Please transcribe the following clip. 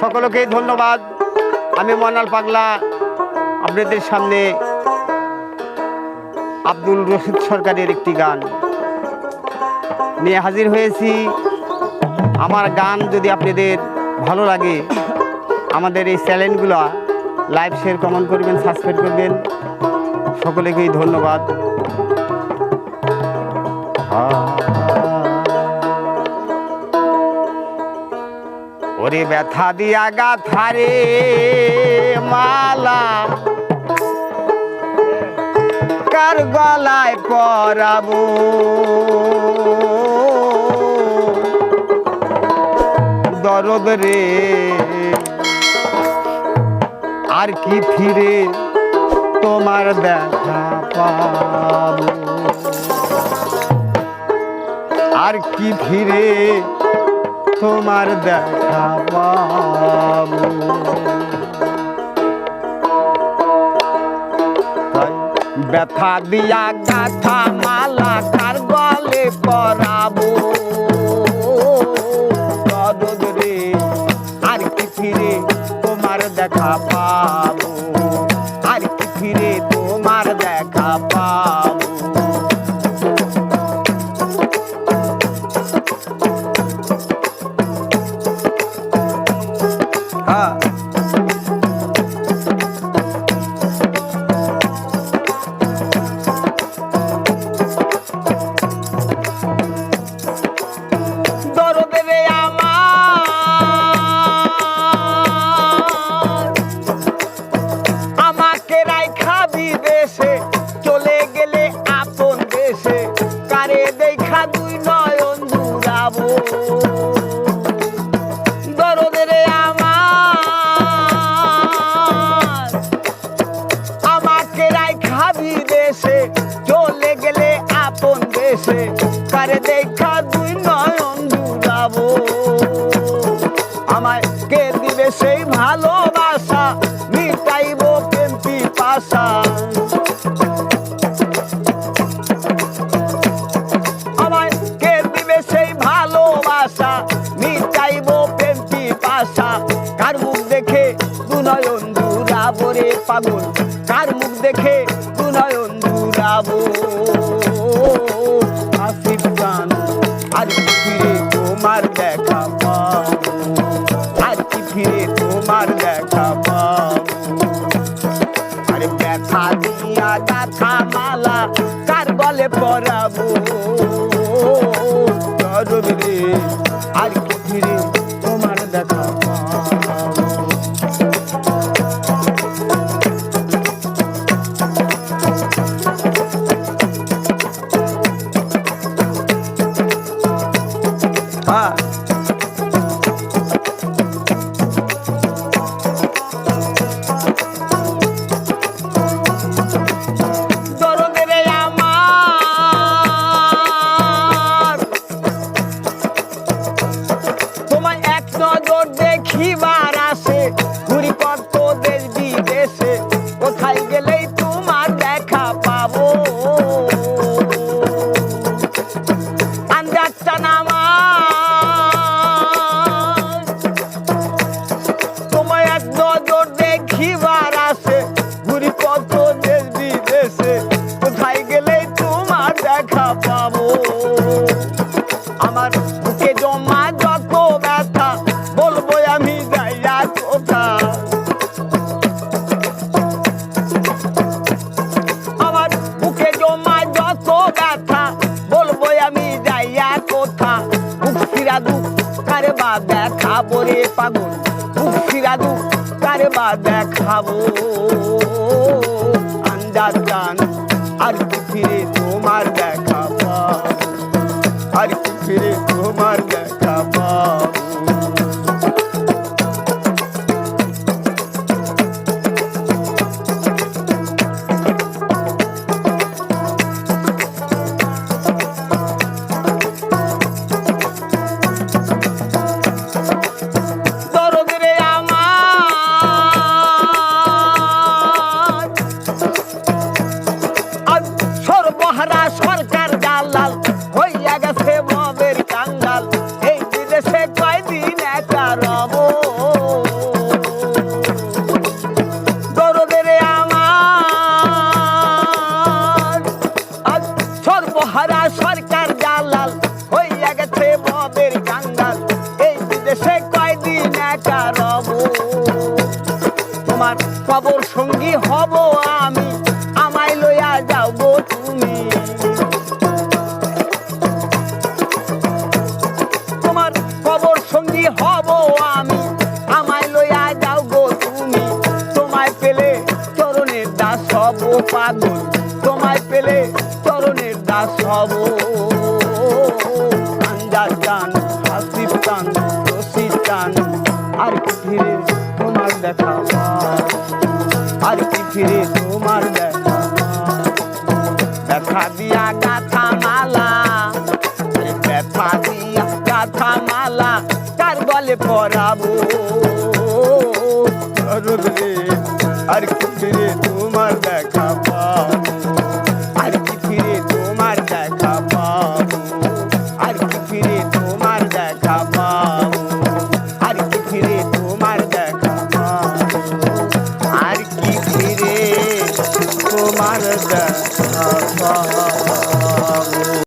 সকলকেই ধন্যবাদ। আমি মনাল পাগলা। আপনাদের সামনে আব্দুল রশিদ সরকারের একটি গান। নিয়ে হাজির হয়েছি। আমার গান যদি আপনাদের ভালো লাগে, আমাদের এই চ্যানেলগুলো লাইভ শেয়ার, কমেন্ট করবেন, সাবস্ক্রাইব করবেন। সকলেকেই ধন্যবাদ। ওরে ব্যথা দিয়া গাথারে মালা। কার গলায় পরাবো? দরদ রে। আর কি ফিরে তোমার দেখা পাবো? আর কি ফিরে তোমার দেখা পাবো। ব্যথা দিয়া গাথা মালা কার গলে পরাবো? আর কি ফিরে তোমার দেখা পাবো? দেখা দুই নয়ন জুড়াবো আমায় কে দিবে সেই ভালোবাসা? মিটাইব প্রেমটি পাশা। আমায় কে সেই ভালোবাসা? কার মুখ দেখে পাগল? কার মুখ দেখে দু নয়ন জুড়াবো আরে দিয়া গাথা মালা কার গলে পরাবো? দরদ রে আর ফিরে তোমার দেখা পাবো। বা দেখাবো রে পাগল বুক ফিরা দু কারে বা দেখাবো। আন্দাজ জান, আর ফিরে তোমার দেখা আর কবর সঙ্গী হব আমি। আমায় লইয়া গো তুমি। তোমার কবর সঙ্গী হব আমি। আমায় লইয়া যাও গো তুমি। তোমায় পেলে চরণের দাস হব পাগল। তোমায় পেলে চরণের দাস হব। আঞ্জার টান হাসির আর ফিরে তোমার দেখা? আর কি ফিরে তোমার? ব্যথা দিয়া গাথা মালা, ব্যথা দিয়া গাথা মালা, কার গলে পরাবো আর কি ফিরে